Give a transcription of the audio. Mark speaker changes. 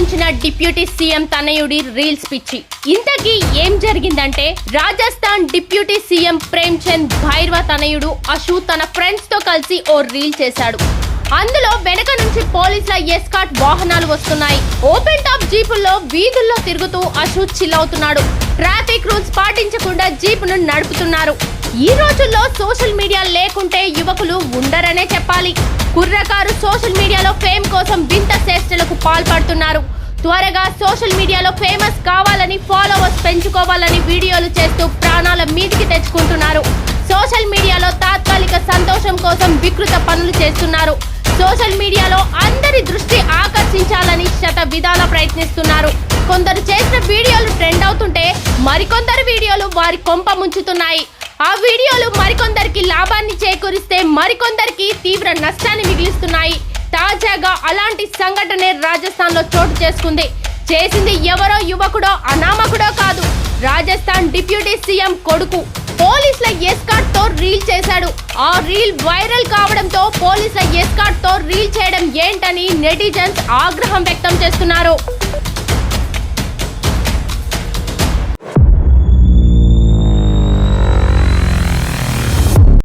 Speaker 1: ఉంచిన deputy CM తనయుడి reels పిచ్చి. ఇంతకీ ఏం జరిగిందంటే రాజస్థాన్ డిప్యూటీ సీఎం ప్రేమ్ చంద్ భైరవ తనయుడు అశు తన ఫ్రెండ్స్తో కలిసి ఓ రీల్ చేశాడు. అందులో వెనక నుంచి పోలీసుల ఎస్కాట్ వాహనాలు వస్తున్నాయి. ఓపెన్ టాప్ జీపుల్లో వీధుల్లో తిరుగుతూ అశు చిల్ అవుతున్నాడు. ట్రాఫిక్ రూల్స్ పాటించకుండా జీపును నడుపుతున్నారు. ఈ రోజుల్లో సోషల్ మీడియా లేకుంటే యువకులు ఉండరనే చెప్పాలి. కుర్రకారు సోషల్ మీడియాలో ఫేమ్ కోసం వింత చేష్టలకు పాల్పడుతున్నారు. త్వరగా సోషల్ మీడియాలో ఫేమస్ కావాలని ఫాలోవర్స్ పెంచుకోవాలని వీడియోలు చేస్తూ ప్రాణాల మీదికి తెచ్చుకుంటున్నారు. సోషల్ మీడియాలో తాత్కాలిక సంతోషం కోసం వికృత పనులు చేస్తున్నారు. సోషల్ మీడియాలో అందరి దృష్టి ఆకర్షించాలని శత విధాల ప్రయత్నిస్తున్నారు. కొందరు చేసిన వీడియోలు ట్రెండ్ అవుతుంటే మరికొందరు వీడియోలు వారి కొంప ముంచుతున్నాయి. ఆ వీడియోలు మరికొందరికి లాభాన్ని చేకూరిస్తే మరికొందరికి తీవ్ర నష్టాన్ని మిగిలిస్తున్నాయి. తాజా తాజాగా అలాంటి సంఘటనే రాజస్థాన్లో చోటు చేసుకుంది. చేసింది ఎవరో యువకుడో అనామకుడో కాదు. రాజస్థాన్ డిప్యూటీ సీఎం కొడుకు పోలీసుల ఎస్కాట్తో రీల్ చేశాడు. ఆ రీల్ వైరల్ కావడంతో పోలీసుల ఎస్కాట్తో రీల్ చేయడం ఏంటని నెటిజన్స్ ఆగ్రహం వ్యక్తం చేస్తున్నారు.